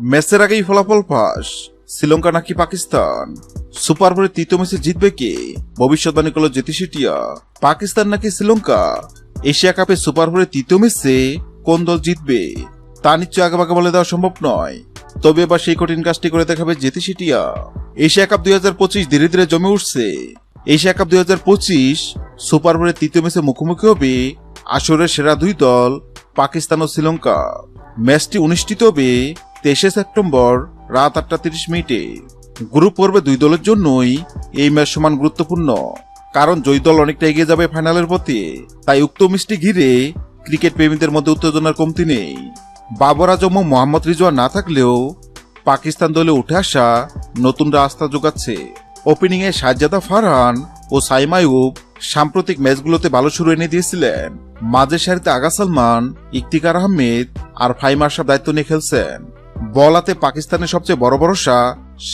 ম্যাচের আগেই ফলাফল ফাঁস। শ্রীলঙ্কা নাকি পাকিস্তান? সুপার ওভারে তৃতীয় ম্যাচে জিতবে কে? ভবিষ্যৎবাণী করল জ্যোতি শেটিয়া পাকিস্তান নাকি শ্রীলঙ্কা? এশিয়া কাপে সুপার ওভারে তৃতীয় ম্যাচে কোন দল জিতবে? তা নিশ্চয় আগে বলে দেওয়া সম্ভব নয়। তবে এবার সেই কঠিন কাজটি করে দেখাবে জেতি সিটিয়া। এশিয়া কাপ দুই হাজার পঁচিশ ধীরে ধীরে জমে উঠছে। এশিয়া কাপ দুই হাজার পঁচিশ সুপার ওভারের তৃতীয় ম্যাচে মুখোমুখি হবে আসরের সেরা দুই দল পাকিস্তান ও শ্রীলঙ্কা। ম্যাচটি অনুষ্ঠিত হবে তেইশে সেপ্টেম্বর রাত আটটা তিরিশ মিনিটে। গ্রুপ পর্বে দুই দলের জন্যই এই ম্যাচ সমান গুরুত্বপূর্ণ, কারণ জয়ী দল অনেকটা এগিয়ে যাবে ফাইনালের পথে। তাই উক্ত মিষ্টি ঘিরে ক্রিকেট প্রেমীদের মধ্যে উত্তেজনার কমতি নেই। বাবর আজম ও মোহাম্মদ রিজওয়ান না থাকলেও পাকিস্তান দলে উঠে আসা নতুন রাস্তা যোগাচ্ছে। ওপেনিংয়ে সাজ্জাদা ফারহান ও সাইমায়ুব সাম্প্রতিক ম্যাচগুলোতে ভালো শুরু এনে দিয়েছিলেন। মাঝের সারিতে আগা সালমান, ইকতিকার আহমেদ আর ফাইম আশরাফ দায়িত্ব নিয়ে খেলছেন। বলাতে পাকিস্তানের সবচেয়ে বড় ভরসা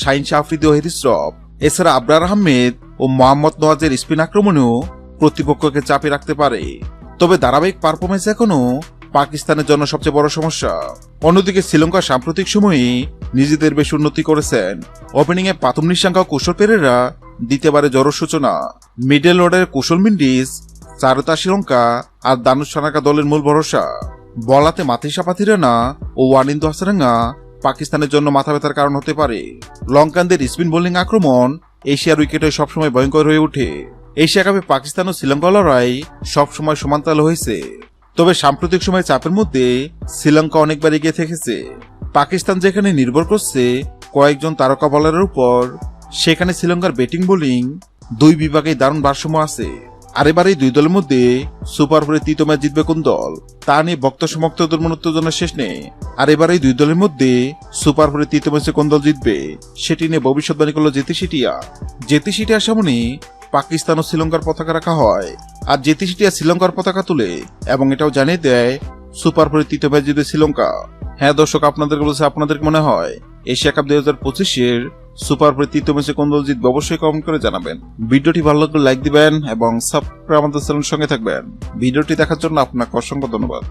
শাইন আফ্রিদি ও হেরিশ্রফ এছাড়া আবরার আহমেদ ও মোহাম্মদ নওয়াজের স্পিন আক্রমণেও প্রতিপক্ষকে চাপে রাখতে পারে। তবে ধারাবাহিক পারফরমেন্স এখনও পাকিস্তানের জন্য সবচেয়ে বড় সমস্যা। অন্যদিকে শ্রীলঙ্কা সাম্প্রতিক সময়ে নিজেদের বেশ উন্নতি করেছেন। ওপেনিং এ পাতুম নিশাঙ্কা ও কুশল পেরেরা দ্বিতীয়বারে জড় সূচনা। মিডল অর্ডারের কুশল মিন্ডিস চারুতা শ্রীলঙ্কা আর দানুষ সানাকা দলের মূল ভরসা। বলাতে মাথিসা পাথিরানা ও ওয়ানিন্দু হাসারাঙ্গা পাকিস্তানের জন্য মাথা ব্যথার কারণ হতে পারে। লঙ্কানদের স্পিন বোলিং আক্রমণ এশিয়ার উইকেটে সবসময় ভয়ঙ্কর হয়ে ওঠে। এশিয়া কাপে পাকিস্তান ও শ্রীলঙ্কা লড়াই সবসময় সমান্তাল হয়েছে। তবে সাম্প্রতিক সময়ে চাপের মধ্যে শ্রীলঙ্কা অনেকবার এগিয়ে থেকেছে। পাকিস্তান যেখানে নির্ভর করছে কয়েকজন তারকা বলারের উপর, সেখানে শ্রীলঙ্কার ব্যাটিং বোলিং দুই বিভাগে দারুণ ভারসাম্য আছে। আর এই দুই দলের মধ্যে সুপার ফোরে তৃতীয় ম্যাচ জিতবে কোন দল? তা নিয়ে ভক্ত সমর্থকদের মনে উত্তেজনা শেষ নেই। আর এই দুই দলের মধ্যে সুপার ফোরে তৃতীয় ম্যাচে কোন দল জিতবে? সেটি নিয়ে ভবিষ্যৎবাণী করল জেতি সিটিয়া। জেতি সিটিয়ার সামনে পাকিস্তান ও শ্রীলঙ্কার পতাকা রাখা হয়। আর জেতি সিটিয়া শ্রীলঙ্কার পতাকা তুলে এবং এটাও জানিয়ে দেয়, সুপার ফোরে তৃতীয় ম্যাচ জিতবে শ্রীলঙ্কা। হ্যাঁ দর্শক, আপনাদের বলছে আপনাদের মনে হয়? এশিয়া কাপ দুই হাজার পঁচিশের সুপার ব্রেক তৃতীয় ম্যাচে কোন দল জিতবে অবশ্যই কমেন্ট করে জানাবেন। ভিডিওটি ভালো লাগলে লাইক দিবেন এবং সাবস্ক্রাইব আমাদের চ্যানেল সঙ্গে থাকবেন। ভিডিওটি দেখার জন্য আপনাকে অসংখ্য ধন্যবাদ।